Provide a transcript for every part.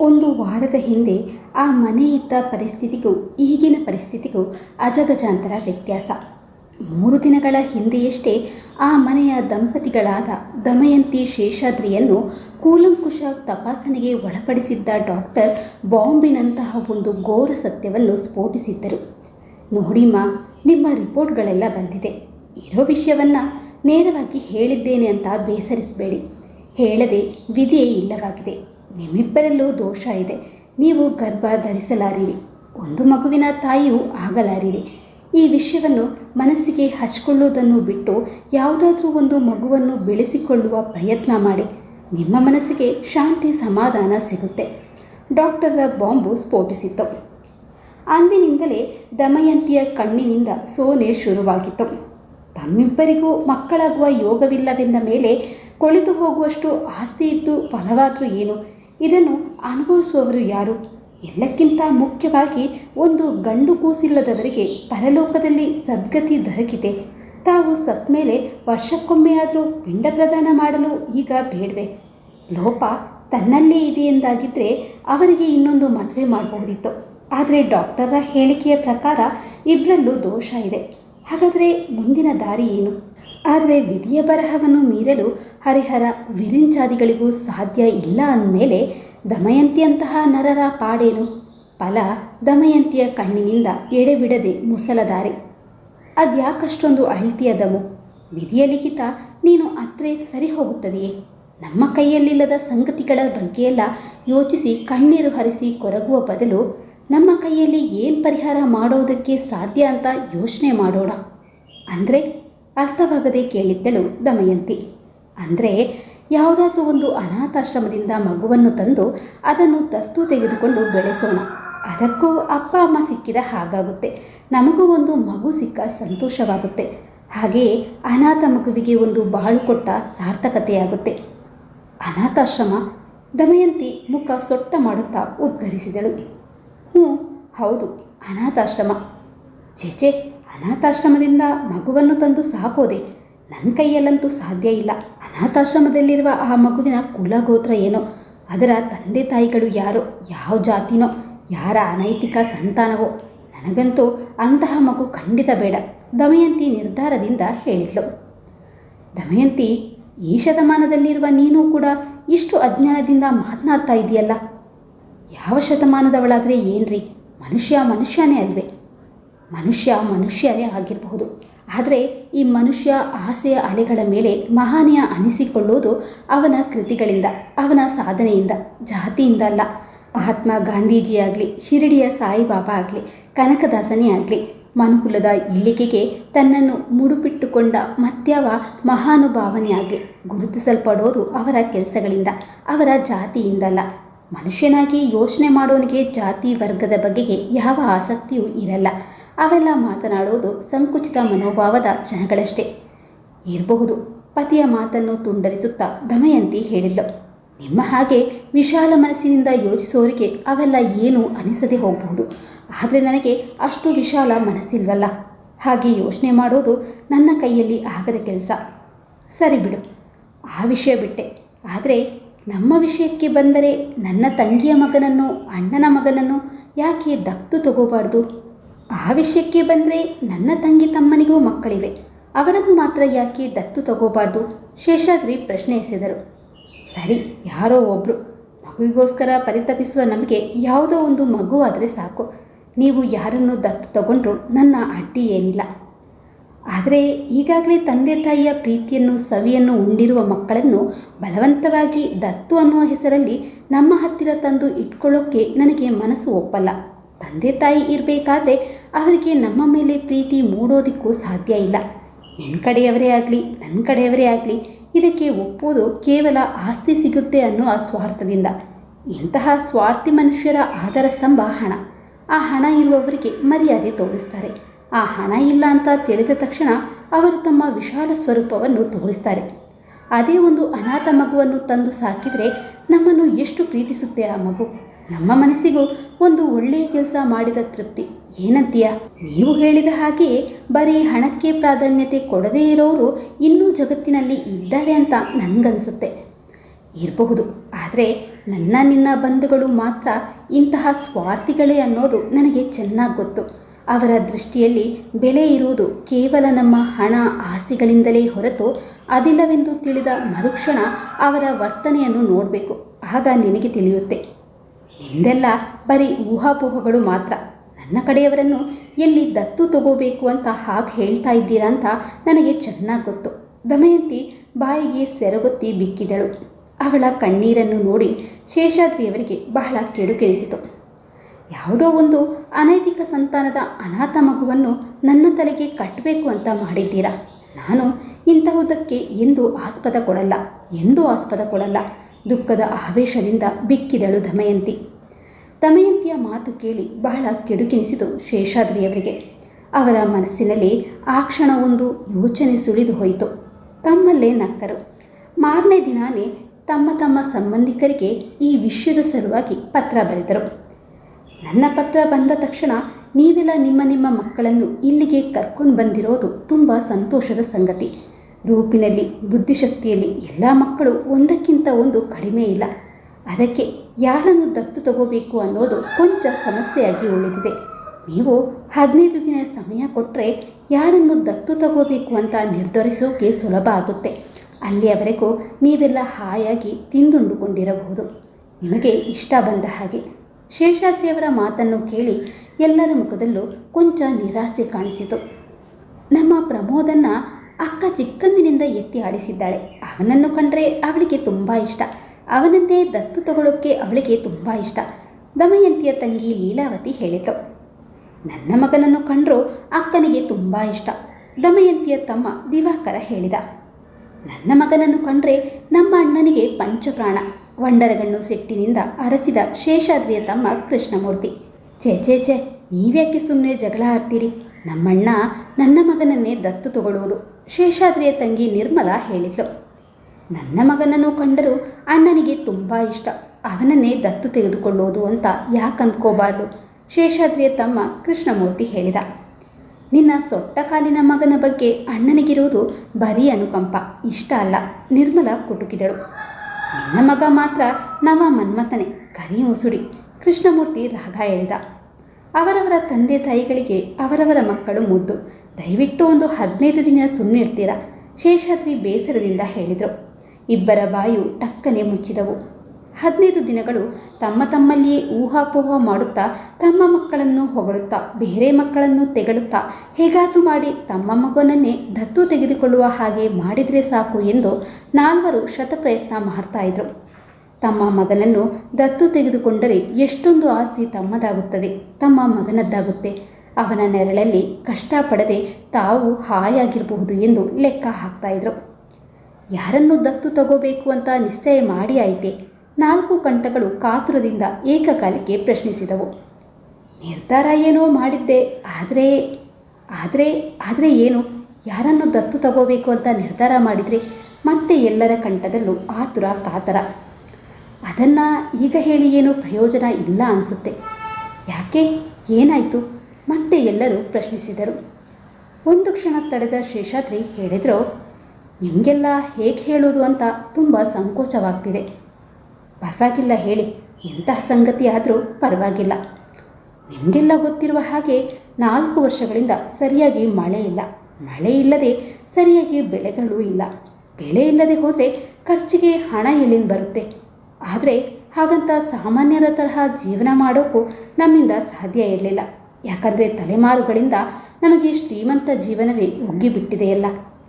ಒಂದು ವಾರದ ಹಿಂದೆ ಆ ಮನೆ ಇದ್ದ ಪರಿಸ್ಥಿತಿಗೂ, ಈಗಿನ ಪರಿಸ್ಥಿತಿಗೂ ಅಜಗಜಾಂತರ ವ್ಯತ್ಯಾಸ. ಮೂರು ದಿನಗಳ ಹಿಂದೆಯಷ್ಟೇ ಆ ಮನೆಯ ದಂಪತಿಗಳಾದ ದಮಯಂತಿ ಶೇಷಾದ್ರಿಯನ್ನು ಕೂಲಂಕುಷ ತಪಾಸಣೆಗೆ ಒಳಪಡಿಸಿದ್ದ ಡಾಕ್ಟರ್ ಬಾಂಬಿನಂತಹ ಒಂದು ಘೋರ ಸತ್ಯವನ್ನು ಸ್ಫೋಟಿಸಿದ್ದರು. ನೋಡಿಮ್ಮ ನಿಮ್ಮ ರಿಪೋರ್ಟ್ಗಳೆಲ್ಲ ಬಂದಿದೆ. ಇರೋ ವಿಷಯವನ್ನು ನೇರವಾಗಿ ಹೇಳಿದ್ದೇನೆ ಅಂತ ಬೇಸರಿಸಬೇಡಿ. ಹೇಳದೆ ವಿಧಿಯೇ ಇಲ್ಲವಾಗಿದೆ. ನಿಮ್ಮಿಬ್ಬರಲ್ಲೂ ದೋಷ ಇದೆ. ನೀವು ಗರ್ಭ ಧರಿಸಲಾರಿರಿ. ಒಂದು ಮಗುವಿನ ತಾಯಿಯೂ ಆಗಲಾರಿರಿ. ಈ ವಿಷಯವನ್ನು ಮನಸ್ಸಿಗೆ ಹಚ್ಕೊಳ್ಳುವುದನ್ನು ಬಿಟ್ಟು ಯಾವುದಾದ್ರೂ ಒಂದು ಮಗುವನ್ನು ಬೆಳೆಸಿಕೊಳ್ಳುವ ಪ್ರಯತ್ನ ಮಾಡಿ. ನಿಮ್ಮ ಮನಸ್ಸಿಗೆ ಶಾಂತಿ ಸಮಾಧಾನ ಸಿಗುತ್ತೆ. ಡಾಕ್ಟರ್ರ ಬಾಂಬು ಸ್ಫೋಟಿಸಿತ್ತು. ಅಂದಿನಿಂದಲೇ ದಮಯಂತಿಯ ಕಣ್ಣಿನಿಂದ ಸೋನೆ ಶುರುವಾಗಿತ್ತು. ತಮ್ಮಿಬ್ಬರಿಗೂ ಮಕ್ಕಳಾಗುವ ಯೋಗವಿಲ್ಲವೆಂದ ಮೇಲೆ ಕೊಳೆತು ಹೋಗುವಷ್ಟು ಆಸ್ತಿ ಇದ್ದು ಫಲವಾದರೂ ಏನು? ಇದನ್ನು ಅನುಭವಿಸುವವರು ಯಾರು? ಎಲ್ಲಕ್ಕಿಂತ ಮುಖ್ಯವಾಗಿ ಒಂದು ಗಂಡು ಕೂಸಿಲ್ಲದವರಿಗೆ ಪರಲೋಕದಲ್ಲಿ ಸದ್ಗತಿ ದೊರಕಿದೆ. ತಾವು ಸತ್ ಮೇಲೆ ವರ್ಷಕ್ಕೊಮ್ಮೆಯಾದರೂ ಪಿಂಡ ಪ್ರದಾನ ಮಾಡಲು ಈಗ ಬೇಡವೆ. ಲೋಪ ತನ್ನಲ್ಲೇ ಇದೆ ಎಂದಾಗಿದ್ದರೆ ಅವರಿಗೆ ಇನ್ನೊಂದು ಮದುವೆ ಮಾಡಬಹುದಿತ್ತು. ಆದರೆ ಡಾಕ್ಟರ ಹೇಳಿಕೆಯ ಪ್ರಕಾರ ಇಬ್ಬರಲ್ಲೂ ದೋಷ ಇದೆ. ಹಾಗಾದರೆ ಮುಂದಿನ ದಾರಿ ಏನು? ಆದರೆ ವಿಧಿಯ ಬರಹವನ್ನು ಮೀರಲು ಹರಿಹರ ವಿರಿಂಚಾದಿಗಳಿಗೂ ಸಾಧ್ಯ ಇಲ್ಲ ಅಂದಮೇಲೆ ದಮಯಂತಿಯಂತಹ ನರರ ಪಾಡೇನು? ಫಲ ದಮಯಂತಿಯ ಕಣ್ಣಿನಿಂದ ಎಡೆಬಿಡದೆ ಮುಸಲದಾರೆ ಅದ್ಯಾಕಷ್ಟೊಂದು ಅಳ್ತಿಯ ದಮು. ವಿಧಿಯ ಲಿಖಿತ ನೀನು ಅತ್ರೆ ಸರಿ ಹೋಗುತ್ತದೆಯೇ ನಮ್ಮ ಕೈಯಲ್ಲಿಲ್ಲದ ಸಂಗತಿಗಳ ಬಗ್ಗೆಯೆಲ್ಲ ಯೋಚಿಸಿ ಕಣ್ಣೀರು ಹರಿಸಿ ಕೊರಗುವ ಬದಲು ನಮ್ಮ ಕೈಯಲ್ಲಿ ಏನು ಪರಿಹಾರ ಮಾಡೋದಕ್ಕೆ ಸಾಧ್ಯ ಅಂತ ಯೋಚನೆ ಮಾಡೋಣ. ಅಂದರೆ ಅರ್ಥವಾಗದೆ ಕೇಳಿದ್ದಳು ದಮಯಂತಿ. ಅಂದರೆ ಯಾವುದಾದ್ರೂ ಒಂದು ಅನಾಥಾಶ್ರಮದಿಂದ ಮಗುವನ್ನು ತಂದು ಅದನ್ನು ದತ್ತು ತೆಗೆದುಕೊಂಡು ಬೆಳೆಸೋಣ. ಅದಕ್ಕೂ ಅಪ್ಪ ಅಮ್ಮ ಸಿಕ್ಕಿದ ಹಾಗಾಗುತ್ತೆ. ನಮಗೂ ಒಂದು ಮಗು ಸಿಕ್ಕ ಸಂತೋಷವಾಗುತ್ತೆ. ಹಾಗೆಯೇ ಅನಾಥ ಮಗುವಿಗೆ ಒಂದು ಬಾಳು ಕೊಟ್ಟ ಸಾರ್ಥಕತೆಯಾಗುತ್ತೆ. ಅನಾಥಾಶ್ರಮ? ದಮಯಂತಿ ಮುಖ ಸೊಟ್ಟ ಮಾಡುತ್ತಾ ಉದ್ಗರಿಸಿದಳು. ಹ್ಞೂ ಹೌದು, ಅನಾಥಾಶ್ರಮ. ಚೇಚೆ ಅನಾಥಾಶ್ರಮದಿಂದ ಮಗುವನ್ನು ತಂದು ಸಾಕೋದೆ ನನ್ನ ಕೈಯಲ್ಲಂತೂ ಸಾಧ್ಯ ಇಲ್ಲ. ಅನಾಥಾಶ್ರಮದಲ್ಲಿರುವ ಆ ಮಗುವಿನ ಕುಲಗೋತ್ರ ಏನೋ? ಅದರ ತಂದೆ ತಾಯಿಗಳು ಯಾರೋ? ಯಾವ ಜಾತಿನೋ? ಯಾರ ಅನೈತಿಕ ಸಂತಾನವೋ? ನನಗಂತೂ ಅಂತಹ ಮಗು ಖಂಡಿತ ಬೇಡ ದಮಯಂತಿ ನಿರ್ಧಾರದಿಂದ ಹೇಳಿದ್ಲು. ದಮಯಂತಿ, ಈ ಶತಮಾನದಲ್ಲಿರುವ ನೀನು ಕೂಡ ಇಷ್ಟು ಅಜ್ಞಾನದಿಂದ ಮಾತನಾಡ್ತಾ ಇದೆಯಲ್ಲ? ಯಾವ ಶತಮಾನದವಳಾದರೆ ಏನ್ರಿ? ಮನುಷ್ಯ ಮನುಷ್ಯನೇ ಅಲ್ವೇ. ಮನುಷ್ಯ ಮನುಷ್ಯನೇ ಆಗಿರಬಹುದು. ಆದರೆ ಈ ಮನುಷ್ಯ ಆಸೆಯ ಅಲೆಗಳ ಮೇಲೆ ಮಹಾನೀಯ ಅನಿಸಿಕೊಳ್ಳುವುದು ಅವನ ಕೃತಿಗಳಿಂದ, ಅವನ ಸಾಧನೆಯಿಂದ, ಜಾತಿಯಿಂದ ಅಲ್ಲ. ಮಹಾತ್ಮ ಗಾಂಧೀಜಿಯಾಗಲಿ ಶಿರಡಿಯ ಸಾಯಿಬಾಬಾ ಆಗಲಿ, ಕನಕದಾಸನೇ ಆಗಲಿ, ಮನುಕುಲದ ಏಳಿಗೆಗೆ ತನ್ನನ್ನು ಮುಡುಪಿಟ್ಟುಕೊಂಡ ಮತ್ಯವ ಮಹಾನುಭಾವನೆಯಾಗಿ ಗುರುತಿಸಲ್ಪಡೋದು ಅವರ ಕೆಲಸಗಳಿಂದ, ಅವರ ಜಾತಿಯಿಂದಲ್ಲ ಮನುಷ್ಯನಾಗಿ ಯೋಚನೆ ಮಾಡೋನಿಗೆ ಜಾತಿ ವರ್ಗದ ಬಗೆಗೆ ಯಾವ ಆಸಕ್ತಿಯೂ ಇರಲ್ಲ. ಅವೆಲ್ಲ ಮಾತನಾಡೋದು ಸಂಕುಚಿತ ಮನೋಭಾವದ ಜನಗಳಷ್ಟೇ ಇರಬಹುದು, ಪತಿಯ ಮಾತನ್ನು ತುಂಡರಿಸುತ್ತಾ ದಮಯಂತಿ ಹೇಳಿದ್ಲು. ನಿಮ್ಮ ಹಾಗೆ ವಿಶಾಲ ಮನಸ್ಸಿನಿಂದ ಯೋಚಿಸೋರಿಗೆ ಅವೆಲ್ಲ ಏನು ಅನಿಸದೆ ಹೋಗಬಹುದು. ಆದರೆ ನನಗೆ ಅಷ್ಟು ವಿಶಾಲ ಮನಸ್ಸಿಲ್ವಲ್ಲ. ಹಾಗೆ ಯೋಚನೆ ಮಾಡೋದು ನನ್ನ ಕೈಯಲ್ಲಿ ಆಗದ ಕೆಲಸ. ಸರಿ ಬಿಡು, ಆ ವಿಷಯ ಬಿಟ್ಟೆ. ಆದರೆ ನಮ್ಮ ವಿಷಯಕ್ಕೆ ಬಂದರೆ ನನ್ನ ತಂಗಿಯ ಮಗನನ್ನು, ಅಣ್ಣನ ಮಗನನ್ನು ಯಾಕೆ ದತ್ತು ತಗೋಬಾರ್ದು? ಆ ವಿಷಯಕ್ಕೆ ಬಂದರೆ ನನ್ನ ತಂಗಿ ತಮ್ಮನಿಗೂ ಮಕ್ಕಳಿವೆ. ಅವರನ್ನು ಮಾತ್ರ ಯಾಕೆ ದತ್ತು ತಗೋಬಾರ್ದು? ಶೇಷಾದ್ರಿ ಪ್ರಶ್ನೆ ಎಸೆದರು. ಸರಿ, ಯಾರೋ ಒಬ್ಬರು ಮಗುವಿಗೋಸ್ಕರ ಪರಿತಪಿಸುವ ನಮಗೆ ಯಾವುದೋ ಒಂದು ಮಗು ಆದರೆ ಸಾಕು. ನೀವು ಯಾರನ್ನು ದತ್ತು ತಗೊಂಡ್ರು ನನ್ನ ಅಡ್ಡಿ ಏನಿಲ್ಲ. ಆದರೆ ಈಗಾಗಲೇ ತಂದೆ ತಾಯಿಯ ಪ್ರೀತಿಯನ್ನು, ಸವಿಯನ್ನು ಉಂಡಿರುವ ಮಕ್ಕಳನ್ನು ಬಲವಂತವಾಗಿ ದತ್ತು ಅನ್ನುವ ಹೆಸರಲ್ಲಿ ನಮ್ಮ ಹತ್ತಿರ ತಂದು ಇಟ್ಕೊಳ್ಳೋಕ್ಕೆ ನನಗೆ ಮನಸ್ಸು ಒಪ್ಪಲ್ಲ. ತಂದೆ ತಾಯಿ ಇರಬೇಕಾದ್ರೆ ಅವರಿಗೆ ನಮ್ಮ ಮೇಲೆ ಪ್ರೀತಿ ಮೂಡೋದಕ್ಕೂ ಸಾಧ್ಯ ಇಲ್ಲ. ನಿನ್ನ ಕಡೆಯವರೇ ಆಗಲಿ ನನ್ನ ಕಡೆಯವರೇ ಆಗಲಿ ಇದಕ್ಕೆ ಒಪ್ಪೋದು ಕೇವಲ ಆಸ್ತಿ ಸಿಗುತ್ತೆ ಅನ್ನೋ ಆ ಸ್ವಾರ್ಥದಿಂದ ಇಂತಹ ಸ್ವಾರ್ಥಿ ಮನುಷ್ಯರ ಆಧಾರ ಸ್ತಂಭ ಹಣ. ಆ ಹಣ ಇರುವವರಿಗೆ ಮರ್ಯಾದೆ ತೋರಿಸ್ತಾರೆ. ಆ ಹಣ ಇಲ್ಲ ಅಂತ ತಿಳಿದ ತಕ್ಷಣ ಅವರು ತಮ್ಮ ವಿಶಾಲ ಸ್ವರೂಪವನ್ನು ತೋರಿಸ್ತಾರೆ. ಅದೇ ಒಂದು ಅನಾಥ ಮಗುವನ್ನು ತಂದು ಸಾಕಿದರೆ ನಮ್ಮನ್ನು ಎಷ್ಟು ಪ್ರೀತಿಸುತ್ತೆ ಆ ಮಗು? ನಮ್ಮ ಮನಸ್ಸಿಗೂ ಒಂದು ಒಳ್ಳೆಯ ಕೆಲಸ ಮಾಡಿದ ತೃಪ್ತಿ. ಏನಂತೀಯ? ನೀವು ಹೇಳಿದ ಹಾಗೆಯೇ ಬರೀ ಹಣಕ್ಕೆ ಪ್ರಾಧಾನ್ಯತೆ ಕೊಡದೇ ಇರೋರು ಇನ್ನೂ ಜಗತ್ತಿನಲ್ಲಿ ಇದ್ದಾರೆ ಅಂತ ನನಗನ್ಸುತ್ತೆ. ಇರಬಹುದು. ಆದರೆ ನನ್ನ ನಿನ್ನ ಬಂಧುಗಳು ಮಾತ್ರ ಇಂತಹ ಸ್ವಾರ್ಥಿಗಳೇ ಅನ್ನೋದು ನನಗೆ ಚೆನ್ನಾಗಿ ಗೊತ್ತು. ಅವರ ದೃಷ್ಟಿಯಲ್ಲಿ ಬೆಲೆ ಇರುವುದು ಕೇವಲ ನಮ್ಮ ಹಣ ಆಸೆಗಳಿಂದಲೇ ಹೊರತು ಅದಿಲ್ಲವೆಂದು ತಿಳಿದ ಮರುಕ್ಷಣ ಅವರ ವರ್ತನೆಯನ್ನು ನೋಡಬೇಕು. ಆಗ ನಿನಗೆ ತಿಳಿಯುತ್ತೆ. ನಿಂದೆಲ್ಲ ಬರೀ ಊಹಾಪೋಹಗಳು ಮಾತ್ರ. ನನ್ನ ಕಡೆಯವರನ್ನು ಎಲ್ಲಿ ದತ್ತು ತಗೋಬೇಕು ಅಂತ ಹಾಗೆ ಹೇಳ್ತಾ ಇದ್ದೀರಾ ಅಂತ ನನಗೆ ಚೆನ್ನಾಗಿ ಗೊತ್ತು. ದಮಯಂತಿ ಬಾಯಿಗೆ ಸೆರಗೊತ್ತಿ ಬಿಕ್ಕಿದಳು. ಅವಳ ಕಣ್ಣೀರನ್ನು ನೋಡಿ ಶೇಷಾದ್ರಿಯವರಿಗೆ ಬಹಳ ಕೆಡುಕೆನಿಸಿತು. ಯಾವುದೋ ಒಂದು ಅನೈತಿಕ ಸಂತಾನದ ಅನಾಥ ಮಗುವನ್ನು ನನ್ನ ತಲೆಗೆ ಕಟ್ಟಬೇಕು ಅಂತ ಮಾಡಿದ್ದೀರಾ? ನಾನು ಇಂತಹುದಕ್ಕೆ ಎಂದು ಆಸ್ಪದ ಕೊಡಲ್ಲ, ಎಂದೂ ಆಸ್ಪದ ಕೊಡಲ್ಲ. ದುಃಖದ ಆವೇಶದಿಂದ ಬಿಕ್ಕಿದಳು ದಮಯಂತಿ. ದಮಯಂತಿಯ ಮಾತು ಕೇಳಿ ಬಹಳ ಕೆಡುಕೆನಿಸಿತು ಶೇಷಾದ್ರಿಯವರಿಗೆ. ಅವರ ಮನಸ್ಸಿನಲ್ಲಿ ಆ ಕ್ಷಣ ಒಂದು ಯೋಚನೆ ಸುಳಿದು ಹೋಯಿತು. ತಮ್ಮಲ್ಲೇ ನಕ್ಕರು ಮಾರನೇ ದಿನಾನೇ ತಮ್ಮ ತಮ್ಮ ಸಂಬಂಧಿಕರಿಗೆ ಈ ವಿಷಯದ ಸಲುವಾಗಿ ಪತ್ರ ಬರೆದರು. ನನ್ನ ಪತ್ರ ಬಂದ ತಕ್ಷಣ ನೀವೆಲ್ಲ ನಿಮ್ಮ ನಿಮ್ಮ ಮಕ್ಕಳನ್ನು ಇಲ್ಲಿಗೆ ಕರ್ಕೊಂಡು ಬಂದಿರೋದು ತುಂಬ ಸಂತೋಷದ ಸಂಗತಿ. ರೂಪಿನಲ್ಲಿ, ಬುದ್ಧಿಶಕ್ತಿಯಲ್ಲಿ ಎಲ್ಲ ಮಕ್ಕಳು ಒಂದಕ್ಕಿಂತ ಒಂದು ಕಡಿಮೆ ಇಲ್ಲ. ಅದಕ್ಕೆ ಯಾರನ್ನು ದತ್ತು ತಗೋಬೇಕು ಅನ್ನೋದು ಕೊಂಚ ಸಮಸ್ಯೆಯಾಗಿ ಉಳಿದಿದೆ. ನೀವು ಹದಿನೈದು ದಿನ ಸಮಯ ಕೊಟ್ಟರೆ ಯಾರನ್ನು ದತ್ತು ತಗೋಬೇಕು ಅಂತ ನಿರ್ಧರಿಸೋಕೆ ಸುಲಭ ಆಗುತ್ತೆ. ಅಲ್ಲಿಯವರೆಗೂ ನೀವೆಲ್ಲ ಹಾಯಾಗಿ ತಿಂದುಂಡುಕೊಂಡಿರಬಹುದು. ನಿಮಗೆ ಇಷ್ಟ ಬಂದ ಹಾಗೆ ಶೇಷಾದ್ರಿಯವರ ಮಾತನ್ನು ಕೇಳಿ ಎಲ್ಲರ ಮುಖದಲ್ಲೂ ಕೊಂಚ ನಿರಾಸೆ ಕಾಣಿಸಿತು. ನಮ್ಮ ಪ್ರಮೋದನ್ನು ಅಕ್ಕ ಚಿಕ್ಕಂದಿನಿಂದ ಎತ್ತಿ ಆಡಿಸಿದ್ದಾಳೆ. ಅವನನ್ನು ಕಂಡ್ರೆ ಅವಳಿಗೆ ತುಂಬ ಇಷ್ಟ. ಅವನನ್ನೇ ದತ್ತು ತಗೊಳ್ಳೋಕ್ಕೆ ಅವಳಿಗೆ ತುಂಬ ಇಷ್ಟ. ದಮಯಂತಿಯ ತಂಗಿ ಲೀಲಾವತಿ ಹೇಳಿತು ನನ್ನ ಮಗನನ್ನು ಕಂಡ್ರೂ ಅಕ್ಕನಿಗೆ ತುಂಬ ಇಷ್ಟ, ದಮಯಂತಿಯ ತಮ್ಮ ದಿವಾಕರ ಹೇಳಿದ. ನನ್ನ ಮಗನನ್ನು ಕಂಡ್ರೆ ನಮ್ಮ ಅಣ್ಣನಿಗೆ ಪಂಚಪ್ರಾಣ, ವಂಡರಗಣ್ಣು ಸೆಟ್ಟಿನಿಂದ ಅರಚಿದ ಶೇಷಾದ್ರಿಯ ತಮ್ಮ ಕೃಷ್ಣಮೂರ್ತಿ. ಛೇ ಛೇ ಛೇ, ನೀವ್ಯಾಕೆ ಸುಮ್ಮನೆ ಜಗಳ ಆಡ್ತೀರಿ? ನಮ್ಮಣ್ಣ ನನ್ನ ಮಗನನ್ನೇ ದತ್ತು ತಗೊಳ್ಳುವುದು ಶೇಷಾದ್ರಿಯ ತಂಗಿ ನಿರ್ಮಲಾ ಹೇಳಿದ್ಲು. ನನ್ನ ಮಗನನ್ನು ಕಂಡರೂ ಅಣ್ಣನಿಗೆ ತುಂಬ ಇಷ್ಟ. ಅವನನ್ನೇ ದತ್ತು ತೆಗೆದುಕೊಳ್ಳೋದು ಅಂತ ಯಾಕೆ ಅಂದ್ಕೋಬಾರ್ದು? ಶೇಷಾದ್ರಿಯ ತಮ್ಮ ಕೃಷ್ಣಮೂರ್ತಿ ಹೇಳಿದ. ನಿನ್ನ ಸೊಟ್ಟ ಕಾಲಿನ ಮಗನ ಬಗ್ಗೆ ಅಣ್ಣನಿಗಿರುವುದು ಬರೀ ಅನುಕಂಪ, ಇಷ್ಟ ಅಲ್ಲ, ನಿರ್ಮಲ ಕುಟುಕಿದಳು. ನಿನ್ನ ಮಗ ಮಾತ್ರ ನವ ಮನ್ಮಥನೆ, ಕರಿ ಮುಸುಡಿ, ಕೃಷ್ಣಮೂರ್ತಿ ರಾಗ ಹೇಳಿದ. ಅವರವರ ತಂದೆ ತಾಯಿಗಳಿಗೆ ಅವರವರ ಮಕ್ಕಳು ಮುದ್ದು. ದಯವಿಟ್ಟು ಒಂದು ಹದಿನೈದು ದಿನ ಸುಮ್ಮನಿರ್ತೀರಾ ಶೇಷಾದ್ರಿ ಬೇಸರದಿಂದ ಹೇಳಿದರು. ಇಬ್ಬರ ಬಾಯು ಟಕ್ಕನೆ ಮುಚ್ಚಿದವು. ಹದಿನೈದು ದಿನಗಳು ತಮ್ಮ ತಮ್ಮಲ್ಲಿಯೇ ಊಹಾಪೋಹ ಮಾಡುತ್ತಾ ತಮ್ಮ ಮಕ್ಕಳನ್ನು ಹೊಗಳುತ್ತಾ ಬೇರೆ ಮಕ್ಕಳನ್ನು ತೆಗಳುತ್ತಾ ಹೇಗಾದರೂ ಮಾಡಿ ತಮ್ಮ ಮಗನನ್ನೇ ದತ್ತು ತೆಗೆದುಕೊಳ್ಳುವ ಹಾಗೆ ಮಾಡಿದರೆ ಸಾಕು ಎಂದು ನಾಲ್ವರು ಶತಪ್ರಯತ್ನ ಮಾಡ್ತಾ ಇದ್ರು. ತಮ್ಮ ಮಗನನ್ನು ದತ್ತು ತೆಗೆದುಕೊಂಡರೆ ಎಷ್ಟೊಂದು ಆಸ್ತಿ ತಮ್ಮದಾಗುತ್ತದೆ, ತಮ್ಮ ಮಗನದ್ದಾಗುತ್ತೆ. ಅವನ ನೆರಳಲ್ಲಿ ಕಷ್ಟಪಡದೆ ತಾವು ಹಾಯಾಗಿರಬಹುದು ಎಂದು ಲೆಕ್ಕ ಹಾಕ್ತಾ ಇದ್ರು. ಯಾರನ್ನು ದತ್ತು ತಗೋಬೇಕು ಅಂತ ನಿಶ್ಚಯ ಮಾಡಿ ಆಯಿತೆ. ನಾಲ್ಕು ಕಂಠಗಳು ಕಾತುರದಿಂದ ಏಕಕಾಲಕ್ಕೆ ಪ್ರಶ್ನಿಸಿದವು. ನಿರ್ಧಾರ ಏನೋ ಮಾಡಿದ್ದೆ. ಆದರೆ ಆದರೆ ಆದರೆ ಏನು? ಯಾರನ್ನು ದತ್ತು ತಗೋಬೇಕು ಅಂತ ನಿರ್ಧಾರ ಮಾಡಿದರೆ ಮತ್ತೆ ಎಲ್ಲರ ಕಂಠದಲ್ಲೂ ಆತುರ, ಕಾತರ. ಅದನ್ನು ಈಗ ಹೇಳಿ ಏನು ಪ್ರಯೋಜನ ಇಲ್ಲ ಅನಿಸುತ್ತೆ. ಯಾಕೆ? ಏನಾಯಿತು? ಮತ್ತೆ ಎಲ್ಲರೂ ಪ್ರಶ್ನಿಸಿದರು. ಒಂದು ಕ್ಷಣ ತಡೆದ ಶೇಷಾದ್ರಿ ಹೇಳಿದರು ನಿಮಗೆಲ್ಲ ಹೇಗೆ ಹೇಳೋದು ಅಂತ ತುಂಬ ಸಂಕೋಚವಾಗ್ತಿದೆ. ಪರವಾಗಿಲ್ಲ ಹೇಳಿ, ಎಂತಹ ಸಂಗತಿ ಆದರೂ ಪರವಾಗಿಲ್ಲ. ನಿಮಗೆಲ್ಲ ಗೊತ್ತಿರುವ ಹಾಗೆ ನಾಲ್ಕು ವರ್ಷಗಳಿಂದ ಸರಿಯಾಗಿ ಮಳೆ ಇಲ್ಲ. ಮಳೆ ಇಲ್ಲದೆ ಸರಿಯಾಗಿ ಬೆಳೆಗಳೂ ಇಲ್ಲ. ಬೆಳೆ ಇಲ್ಲದೆ ಹೋದರೆ ಖರ್ಚಿಗೆ ಹಣ ಎಲ್ಲಿಂದ ಬರುತ್ತೆ? ಆದರೆ ಹಾಗಂತ ಸಾಮಾನ್ಯರ ತರಹ ಜೀವನ ಮಾಡೋಕ್ಕೂ ನಮ್ಮಿಂದ ಸಾಧ್ಯ ಇರಲಿಲ್ಲ. ಯಾಕಂದರೆ ತಲೆಮಾರುಗಳಿಂದ ನಮಗೆ ಶ್ರೀಮಂತ ಜೀವನವೇ ಒಗ್ಗಿಬಿಟ್ಟಿದೆಯಲ್ಲ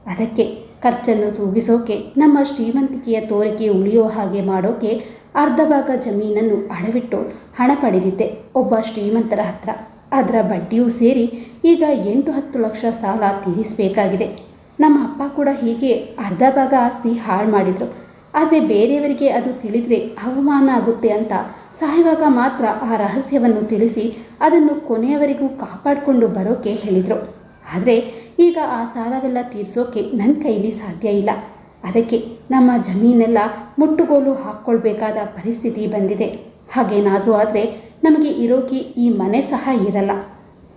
ಅದಕ್ಕೆ ಖರ್ಚನ್ನು ತೂಗಿಸೋಕೆ, ನಮ್ಮ ಶ್ರೀಮಂತಿಕೆಯ ತೋರಿಕೆ ಉಳಿಯೋ ಹಾಗೆ ಮಾಡೋಕೆ ಅರ್ಧ ಭಾಗ ಜಮೀನನ್ನು ಅಡವಿಟ್ಟು ಹಣ ಪಡೆದಿದ್ದೆ ಒಬ್ಬ ಶ್ರೀಮಂತರ ಹತ್ರ. ಅದರ ಬಡ್ಡಿಯೂ ಸೇರಿ ಈಗ ಎಂಟು ಹತ್ತು ಲಕ್ಷ ಸಾಲ ತೀರಿಸಬೇಕಾಗಿದೆ. ನಮ್ಮ ಅಪ್ಪ ಕೂಡ ಹೀಗೆ ಅರ್ಧ ಭಾಗ ಆಸ್ತಿ ಹಾಳು ಮಾಡಿದರು. ಆದರೆ ಬೇರೆಯವರಿಗೆ ಅದು ತಿಳಿದರೆ ಅವಮಾನ ಆಗುತ್ತೆ ಅಂತ ಸಾಯುವಾಗ ಮಾತ್ರ ಆ ರಹಸ್ಯವನ್ನು ತಿಳಿಸಿ ಅದನ್ನು ಕೊನೆಯವರೆಗೂ ಕಾಪಾಡಿಕೊಂಡು ಬರೋಕೆ ಹೇಳಿದರು. ಆದರೆ ಈಗ ಆ ಸಾಲವೆಲ್ಲ ತೀರಿಸೋಕೆ ನನ್ನ ಕೈಲಿ ಸಾಧ್ಯ ಇಲ್ಲ. ಅದಕ್ಕೆ ನಮ್ಮ ಜಮೀನೆಲ್ಲ ಮುಟ್ಟುಗೋಲು ಹಾಕ್ಕೊಳ್ಬೇಕಾದ ಪರಿಸ್ಥಿತಿ ಬಂದಿದೆ. ಹಾಗೇನಾದರೂ ಆದರೆ ನಮಗೆ ಇರೋಕೆ ಈ ಮನೆ ಸಹ ಇರಲ್ಲ.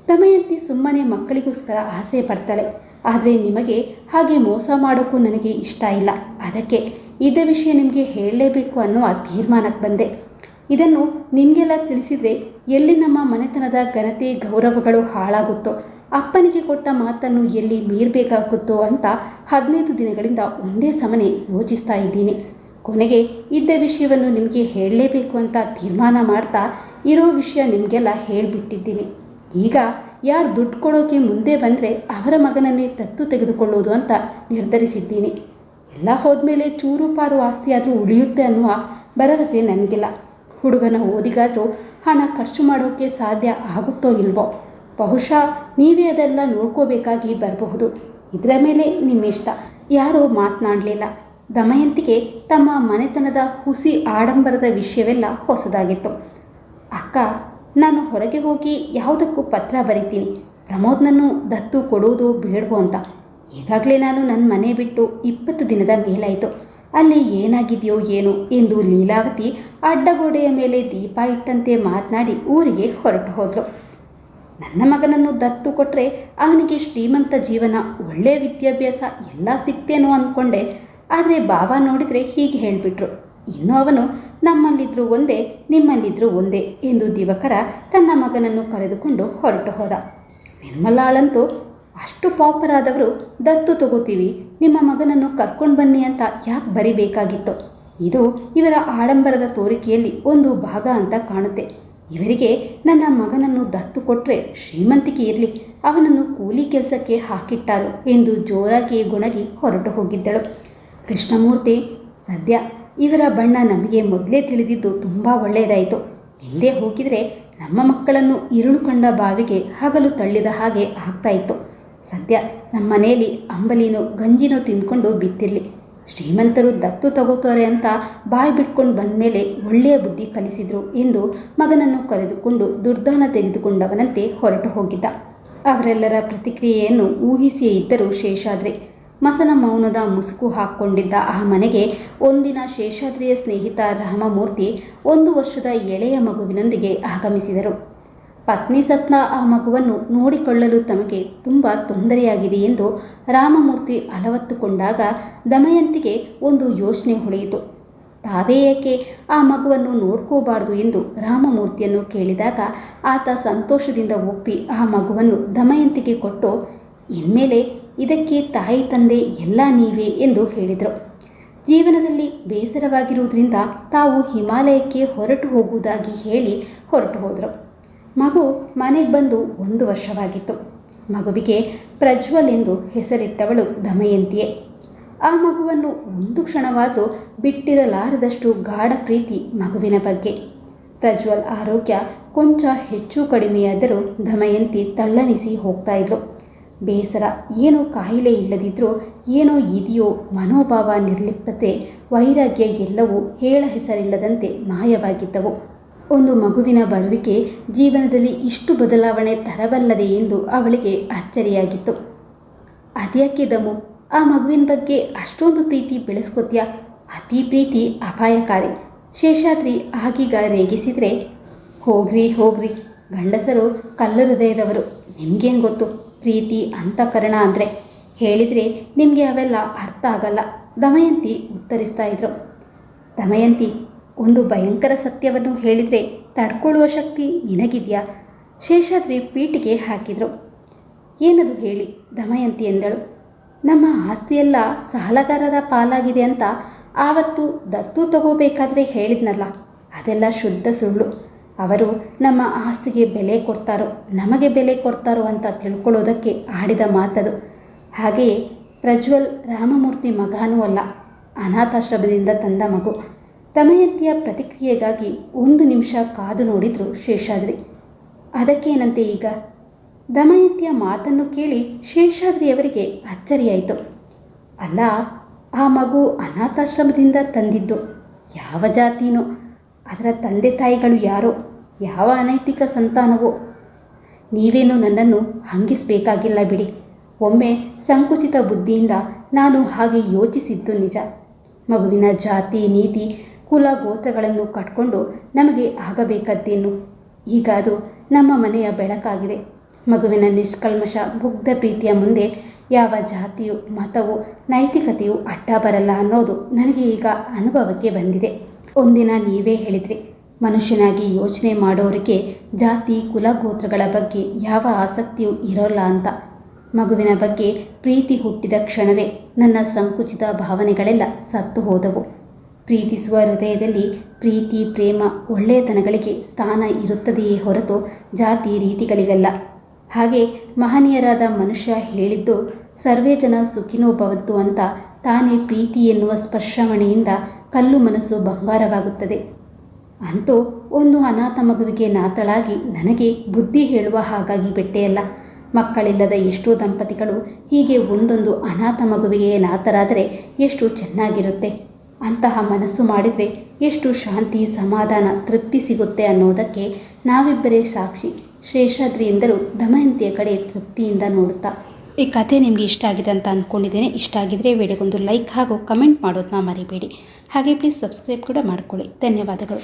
ದಮಯಂತಿ ಸುಮ್ಮನೆ ಮಕ್ಕಳಿಗೋಸ್ಕರ ಆಸೆ ಪಡ್ತಾಳೆ. ಆದರೆ ನಿಮಗೆ ಹಾಗೆ ಮೋಸ ಮಾಡೋಕ್ಕೂ ನನಗೆ ಇಷ್ಟ ಇಲ್ಲ. ಅದಕ್ಕೆ ಇದ್ದ ವಿಷಯ ನಿಮಗೆ ಹೇಳಲೇಬೇಕು ಅನ್ನೋ ಆ ತೀರ್ಮಾನಕ್ಕೆ ಬಂದೆ. ಇದನ್ನು ನಿಮಗೆಲ್ಲ ತಿಳಿಸಿದರೆ ಎಲ್ಲಿ ನಮ್ಮ ಮನೆತನದ ಘನತೆ ಗೌರವಗಳು ಹಾಳಾಗುತ್ತೋ ಅಪ್ಪನಿಗೆ ಕೊಟ್ಟ ಮಾತನ್ನು ಎಲ್ಲಿ ಮೀರಬೇಕಾಗುತ್ತೋ ಅಂತ ಹದಿನೈದು ದಿನಗಳಿಂದ ಒಂದೇ ಸಮನೆ ಯೋಚಿಸ್ತಾ ಇದ್ದೀನಿ. ಕೊನೆಗೆ ಇದ್ದ ವಿಷಯವನ್ನು ನಿಮಗೆ ಹೇಳಲೇಬೇಕು ಅಂತ ತೀರ್ಮಾನ ಮಾಡ್ತಾ ಇರೋ ವಿಷಯ ನಿಮಗೆಲ್ಲ ಹೇಳಿಬಿಟ್ಟಿದ್ದೀನಿ. ಈಗ ಯಾರು ದುಡ್ಡು ಕೊಡೋಕೆ ಮುಂದೆ ಬಂದರೆ ಅವರ ಮಗನನ್ನೇ ದತ್ತು ತೆಗೆದುಕೊಳ್ಳೋದು ಅಂತ ನಿರ್ಧರಿಸಿದ್ದೀನಿ. ಎಲ್ಲ ಹೋದ್ಮೇಲೆ ಚೂರು ಪಾರು ಆಸ್ತಿ ಆದರೂ ಉಳಿಯುತ್ತೆ ಅನ್ನುವ ಭರವಸೆ ನನಗಿಲ್ಲ. ಹುಡುಗನ ಓದಿಗಾದರೂ ಹಣ ಖರ್ಚು ಮಾಡೋಕ್ಕೆ ಸಾಧ್ಯ ಆಗುತ್ತೋ ಇಲ್ವೋ? ಬಹುಶಃ ನೀವೇ ಅದೆಲ್ಲ ನೋಡ್ಕೋಬೇಕಾಗಿ ಬರಬಹುದು. ಇದರ ಮೇಲೆ ನಿಮ್ಮಿಷ್ಟ. ಯಾರೂ ಮಾತನಾಡಲಿಲ್ಲ. ದಮಯಂತಿಗೆ ತಮ್ಮ ಮನೆತನದ ಹುಸಿ ಆಡಂಬರದ ವಿಷಯವೆಲ್ಲ ಹೊಸದಾಗಿತ್ತು. ಅಕ್ಕ, ನಾನು ಹೊರಗೆ ಹೋಗಿ ಯಾವುದಕ್ಕೂ ಪತ್ರ ಬರಿತೀನಿ. ಪ್ರಮೋದ್ನನ್ನು ದತ್ತು ಕೊಡುವುದು ಬೇಡವೋ ಅಂತ. ಈಗಾಗಲೇ ನಾನು ನನ್ನ ಮನೆ ಬಿಟ್ಟು ಇಪ್ಪತ್ತು ದಿನದ ಮೇಲಾಯಿತು. ಅಲ್ಲಿ ಏನಾಗಿದೆಯೋ ಏನು ಎಂದು ಲೀಲಾವತಿ ಅಡ್ಡಗೋಡೆಯ ಮೇಲೆ ದೀಪ ಇಟ್ಟಂತೆ ಮಾತನಾಡಿ ಊರಿಗೆ ಹೊರಟು ಹೋದರು. ನನ್ನ ಮಗನನ್ನು ದತ್ತು ಕೊಟ್ಟರೆ ಅವನಿಗೆ ಶ್ರೀಮಂತ ಜೀವನ ಒಳ್ಳೆಯ ವಿದ್ಯಾಭ್ಯಾಸ ಎಲ್ಲ ಸಿಕ್ತೇನೋ ಅಂದ್ಕೊಂಡೆ. ಆದರೆ ಬಾವ ನೋಡಿದರೆ ಹೀಗೆ ಹೇಳಿಬಿಟ್ರು. ಇನ್ನು ಅವನು ನಮ್ಮಲ್ಲಿದ್ದರೂ ಒಂದೇ ನಿಮ್ಮಲ್ಲಿದ್ದರೂ ಒಂದೇ ಎಂದು ದಿವಕರ ತನ್ನ ಮಗನನ್ನು ಕರೆದುಕೊಂಡು ಹೊರಟು ಹೋದ. ನಿರ್ಮಲಾಳಂತೂ, ಅಷ್ಟು ಪಾಪರಾದವರು ದತ್ತು ತಗೋತೀವಿ, ನಿಮ್ಮ ಮಗನನ್ನು ಕರ್ಕೊಂಡು ಬನ್ನಿ ಅಂತ ಯಾಕೆ ಬರಿಬೇಕಾಗಿತ್ತು? ಇದು ಇವರ ಆಡಂಬರದ ತೋರಿಕೆಯಲ್ಲಿ ಒಂದು ಭಾಗ ಅಂತ ಕಾಣುತ್ತೆ. ಇವರಿಗೆ ನನ್ನ ಮಗನನ್ನು ದತ್ತು ಕೊಟ್ಟರೆ ಶ್ರೀಮಂತಿಕೆ ಇರಲಿ. ಅವನನ್ನು ಕೂಲಿ ಕೆಲಸಕ್ಕೆ ಹಾಕಿಟ್ಟಾರು ಎಂದು ಜೋರಾಗಿ ಗುಣಗಿ ಹೊರಟು ಹೋಗಿದ್ದಳು. ಕೃಷ್ಣಮೂರ್ತಿ, ಸದ್ಯ ಇವರ ಬಣ್ಣ ನಮಗೆ ಮೊದಲೇ ತಿಳಿದಿದ್ದು ತುಂಬ ಒಳ್ಳೆಯದಾಯಿತು. ಇಲ್ಲೇ ಹೋಗಿದರೆ ನಮ್ಮ ಮಕ್ಕಳನ್ನು ಇರುಳು ಕಂಡ ಬಾವಿಗೆ ಹಗಲು ತಳ್ಳಿದ ಹಾಗೆ ಆಗ್ತಾಯಿತ್ತು ಸದ್ಯ ನಮ್ಮ ಮನೆಯಲ್ಲಿ ಅಂಬಲಿನೋ ಗಂಜಿನೋ ತಿಂದ್ಕೊಂಡು ಬಿತ್ತಿರಲಿ ಶ್ರೀಮಂತರು ದತ್ತು ತಗೋತಾರೆ ಅಂತ ಬಾಯಿ ಬಿಟ್ಕೊಂಡು ಬಂದಮೇಲೆ ಒಳ್ಳೆಯ ಬುದ್ಧಿ ಕಲಿಸಿದ್ರು ಎಂದು ಮಗನನ್ನು ಕರೆದುಕೊಂಡು ದುರ್ದಾನ ತೆಗೆದುಕೊಂಡವನಂತೆ ಹೊರಟು ಹೋಗಿದ್ದ. ಅವರೆಲ್ಲರ ಪ್ರತಿಕ್ರಿಯೆಯನ್ನು ಊಹಿಸಿಯೇ ಇದ್ದರು ಶೇಷಾದ್ರಿ. ಮಸನ ಮೌನದ ಮುಸುಕು ಹಾಕ್ಕೊಂಡಿದ್ದ ಆ ಮನೆಗೆ ಒಂದಿನ ಶೇಷಾದ್ರಿಯ ಸ್ನೇಹಿತ ರಾಮಮೂರ್ತಿ ಒಂದು ವರ್ಷದ ಎಳೆಯ ಮಗುವಿನೊಂದಿಗೆ ಆಗಮಿಸಿದರು. ಪತ್ನಿ ಸತ್ನ ಆ ಮಗುವನ್ನು ನೋಡಿಕೊಳ್ಳಲು ತಮಗೆ ತುಂಬ ತೊಂದರೆಯಾಗಿದೆ ಎಂದು ರಾಮಮೂರ್ತಿ ಅಲವತ್ತುಕೊಂಡಾಗ ದಮಯಂತಿಗೆ ಒಂದು ಯೋಚನೆ ಹೊಳೆಯಿತು. ತಾವೇ ಏಕೆ ಆ ಮಗುವನ್ನು ನೋಡ್ಕೋಬಾರ್ದು ಎಂದು ರಾಮಮೂರ್ತಿಯನ್ನು ಕೇಳಿದಾಗ ಆತ ಸಂತೋಷದಿಂದ ಒಪ್ಪಿ ಆ ಮಗುವನ್ನು ದಮಯಂತಿಗೆ ಕೊಟ್ಟು, ಇನ್ಮೇಲೆ ಇದಕ್ಕೆ ತಾಯಿ ತಂದೆ ಎಲ್ಲ ನೀವೇ ಎಂದು ಹೇಳಿದರು. ಜೀವನದಲ್ಲಿ ಬೇಸರವಾಗಿರುವುದರಿಂದ ತಾವು ಹಿಮಾಲಯಕ್ಕೆ ಹೊರಟು ಹೋಗುವುದಾಗಿ ಹೇಳಿ ಹೊರಟು ಹೋದರು. ಮಗು ಮನೆಗೆ ಬಂದು ಒಂದು ವರ್ಷವಾಗಿತ್ತು. ಮಗುವಿಗೆ ಪ್ರಜ್ವಲ್ ಎಂದು ಹೆಸರಿಟ್ಟವಳು ದಮಯಂತಿಯೇ ಆ ಮಗುವನ್ನು ಒಂದು ಕ್ಷಣವಾದರೂ ಬಿಟ್ಟಿರಲಾರದಷ್ಟು ಗಾಢ ಪ್ರೀತಿ ಮಗುವಿನ ಬಗ್ಗೆ. ಪ್ರಜ್ವಲ್ ಆರೋಗ್ಯ ಕೊಂಚ ಹೆಚ್ಚು ಕಡಿಮೆಯಾದರೂ ದಮಯಂತಿ ತಳ್ಳನಿಸಿ ಹೋಗ್ತಾ ಇದ್ಲು. ಬೇಸರ ಏನೋ ಕಾಯಿಲೆ ಇಲ್ಲದಿದ್ದರೂ ಏನೋ ಇದೆಯೋ ಮನೋಭಾವ ನಿರ್ಲಿಪ್ತತೆ ವೈರಾಗ್ಯ ಎಲ್ಲವೂ ಹೇಳ ಹೆಸರಿಲ್ಲದಂತೆ ಮಾಯವಾಗಿದ್ದವು. ಒಂದು ಮಗುವಿನ ಬರುವಿಕೆ ಜೀವನದಲ್ಲಿ ಇಷ್ಟು ಬದಲಾವಣೆ ತರಬಲ್ಲದೆ ಎಂದು ಅವಳಿಗೆ ಅಚ್ಚರಿಯಾಗಿತ್ತು. ಅದ್ಯಾಕೆ ದಮು ಆ ಮಗುವಿನ ಬಗ್ಗೆ ಅಷ್ಟೊಂದು ಪ್ರೀತಿ ಬೆಳೆಸ್ಕೊತೀಯ? ಅತಿ ಪ್ರೀತಿ ಅಪಾಯಕಾರಿ. ಶೇಷಾದ್ರಿ ಆಗೀಗ ರೇಗಿಸಿದರೆ, ಹೋಗ್ರಿ ಹೋಗ್ರಿ, ಗಂಡಸರು ಕಲ್ಲು ಹೃದಯದವರು ನಿಮಗೇನು ಗೊತ್ತು? ಪ್ರೀತಿ ಅಂತಃಕರಣ ಅಂದರೆ. ಹೇಳಿದರೆ ನಿಮಗೆ ಅವೆಲ್ಲ ಅರ್ಥ ಆಗಲ್ಲ. ದಮಯಂತಿ ಉತ್ತರಿಸ್ತಾ ಇದ್ರು. ದಮಯಂತಿ ಒಂದು ಭಯಂಕರ ಸತ್ಯವನ್ನು ಹೇಳಿದರೆ ತಡ್ಕೊಳ್ಳುವ ಶಕ್ತಿ ನಿನಗಿದೆಯಾ? ಶೇಷಾದ್ರಿ ಪೀಟಿಗೆ ಹಾಕಿದರು. ಏನದು ಹೇಳಿ ದಮಯಂತಿ ಎಂದಳು. ನಮ್ಮ ಆಸ್ತಿಯೆಲ್ಲ ಸಾಲಗಾರರ ಪಾಲಾಗಿದೆ ಅಂತ ಆವತ್ತು ದತ್ತು ತಗೋಬೇಕಾದ್ರೆ ಹೇಳಿದ್ನಲ್ಲ, ಅದೆಲ್ಲ ಶುದ್ಧ ಸುಳ್ಳು. ಅವರು ನಮ್ಮ ಆಸ್ತಿಗೆ ಬೆಲೆ ಕೊಡ್ತಾರೋ, ನಮಗೆ ಬೆಲೆ ಕೊಡ್ತಾರೋ ಅಂತ ತಿಳ್ಕೊಳ್ಳೋದಕ್ಕೆ ಆಡಿದ ಮಾತದು. ಹಾಗೆಯೇ ಪ್ರಜ್ವಲ್ ರಾಮಮೂರ್ತಿ ಮಗನೂ ಅಲ್ಲ, ಅನಾಥಾಶ್ರಮದಿಂದ ತಂದ ಮಗು. ದಮಯಂತಿಯ ಪ್ರತಿಕ್ರಿಯೆಗಾಗಿ ಒಂದು ನಿಮಿಷ ಕಾದು ನೋಡಿದ್ರು ಶೇಷಾದ್ರಿ. ಅದಕ್ಕೇನಂತೆ ಈಗ? ದಮಯಂತಿಯ ಮಾತನ್ನು ಕೇಳಿ ಶೇಷಾದ್ರಿಯವರಿಗೆ ಅಚ್ಚರಿಯಾಯಿತು. ಅಲ್ಲ, ಆ ಮಗು ಅನಾಥಾಶ್ರಮದಿಂದ ತಂದಿದ್ದು ಯಾವ ಜಾತಿನೋ? ಅದರ ತಂದೆ ತಾಯಿಗಳು ಯಾರೋ? ಯಾವ ಅನೈತಿಕ ಸಂತಾನವೋ? ನೀವೇನು ನನ್ನನ್ನು ಹಂಗಿಸಬೇಕಾಗಿಲ್ಲ ಬಿಡಿ. ಒಮ್ಮೆ ಸಂಕುಚಿತ ಬುದ್ಧಿಯಿಂದ ನಾನು ಹಾಗೆ ಯೋಚಿಸಿದ್ದು ನಿಜ. ಮಗುವಿನ ಜಾತಿ, ನೀತಿ ಕುಲ ಗೋತ್ರಗಳನ್ನು ಕಟ್ಕೊಂಡು ನಮಗೆ ಆಗಬೇಕಾದ್ದೇನು? ಈಗ ಅದು ನಮ್ಮ ಮನೆಯ ಬೆಳಕಾಗಿದೆ. ಮಗುವಿನ ನಿಷ್ಕಲ್ಮಶ ಮುಗ್ಧ ಪ್ರೀತಿಯ ಮುಂದೆ ಯಾವ ಜಾತಿಯು, ಮತವು, ನೈತಿಕತೆಯು ಅಡ್ಡ ಬರಲ್ಲ ಅನ್ನೋದು ನನಗೆ ಈಗ ಅನುಭವಕ್ಕೆ ಬಂದಿದೆ. ಒಂದಿನ ನೀವೇ ಹೇಳಿದ್ರಿ, ಮನುಷ್ಯನಾಗಿ ಯೋಚನೆ ಮಾಡೋರಿಗೆ ಜಾತಿ ಕುಲ ಗೋತ್ರಗಳ ಬಗ್ಗೆ ಯಾವ ಆಸಕ್ತಿಯೂ ಇರೋಲ್ಲ ಅಂತ. ಮಗುವಿನ ಬಗ್ಗೆ ಪ್ರೀತಿ ಹುಟ್ಟಿದ ಕ್ಷಣವೇ ನನ್ನ ಸಂಕುಚಿತ ಭಾವನೆಗಳೆಲ್ಲ ಸತ್ತು ಹೋದವು. ಪ್ರೀತಿಸುವ ಹೃದಯದಲ್ಲಿ ಪ್ರೀತಿ, ಪ್ರೇಮ, ಒಳ್ಳೆಯತನಗಳಿಗೆ ಸ್ಥಾನ ಇರುತ್ತದೆಯೇ ಹೊರತು ಜಾತಿ ರೀತಿಗಳಿಗಲ್ಲ ಹಾಗೆ ಮಹನೀಯರಾದ ಮನುಷ್ಯ ಹೇಳಿದ್ದು, ಸರ್ವೇ ಜನ ಸುಖಿನೋ ಅಂತ ತಾನೇ ಪ್ರೀತಿ ಎನ್ನುವ ಸ್ಪರ್ಶಮಣೆಯಿಂದ ಕಲ್ಲು ಮನಸ್ಸು ಬಂಗಾರವಾಗುತ್ತದೆ. ಅಂತೂ ಒಂದು ಅನಾಥ ಮಗುವಿಗೆ ನಾತಳಾಗಿ ನನಗೆ ಬುದ್ಧಿ ಹೇಳುವ ಹಾಗಾಗಿ ಬೆಟ್ಟೆಯಲ್ಲ ಮಕ್ಕಳಿಲ್ಲದ ಎಷ್ಟೋ ದಂಪತಿಗಳು ಹೀಗೆ ಒಂದೊಂದು ಅನಾಥ ಮಗುವಿಗೆ ನಾತರಾದರೆ ಎಷ್ಟು ಚೆನ್ನಾಗಿರುತ್ತೆ. ಅಂತಹ ಮನಸ್ಸು ಮಾಡಿದರೆ ಎಷ್ಟು ಶಾಂತಿ, ಸಮಾಧಾನ, ತೃಪ್ತಿ ಸಿಗುತ್ತೆ ಅನ್ನೋದಕ್ಕೆ ನಾವಿಬ್ಬರೇ ಸಾಕ್ಷಿ. ಶೇಷಾದ್ರಿಯಿಂದಲೂ ದಮಯಂತಿಯ ಕಡೆ ತೃಪ್ತಿಯಿಂದ ನೋಡುತ್ತಾ. ಈ ಕಥೆ ನಿಮಗೆ ಇಷ್ಟ ಆಗಿದೆ ಅಂತ ಅಂದ್ಕೊಂಡಿದ್ದೇನೆ ಇಷ್ಟ ಆಗಿದ್ರೆ ವೇಳೆಗೊಂದು ಲೈಕ್ ಹಾಗೂ ಕಮೆಂಟ್ ಮಾಡೋದನ್ನ ಮರಿಬೇಡಿ. ಹಾಗೆ ಪ್ಲೀಸ್ ಸಬ್ಸ್ಕ್ರೈಬ್ ಕೂಡ ಮಾಡ್ಕೊಳ್ಳಿ. ಧನ್ಯವಾದಗಳು.